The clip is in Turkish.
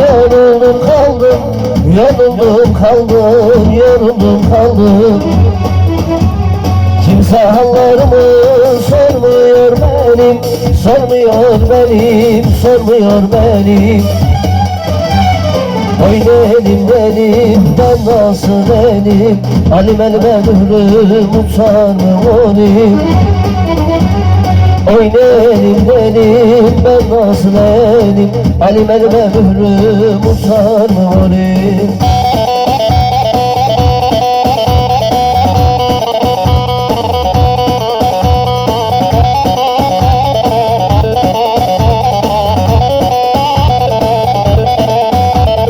yoruldum kaldım Yoruldum kaldım Yoruldum kaldım Kimse hallarımı sormuyor benim Sormuyor benim Sormuyor benim. Oy benim benim ben nasıl benim? Alim elime mührüm mı olayım Oy benim benim ben nazledim Alim elbe mührüm utar mı olim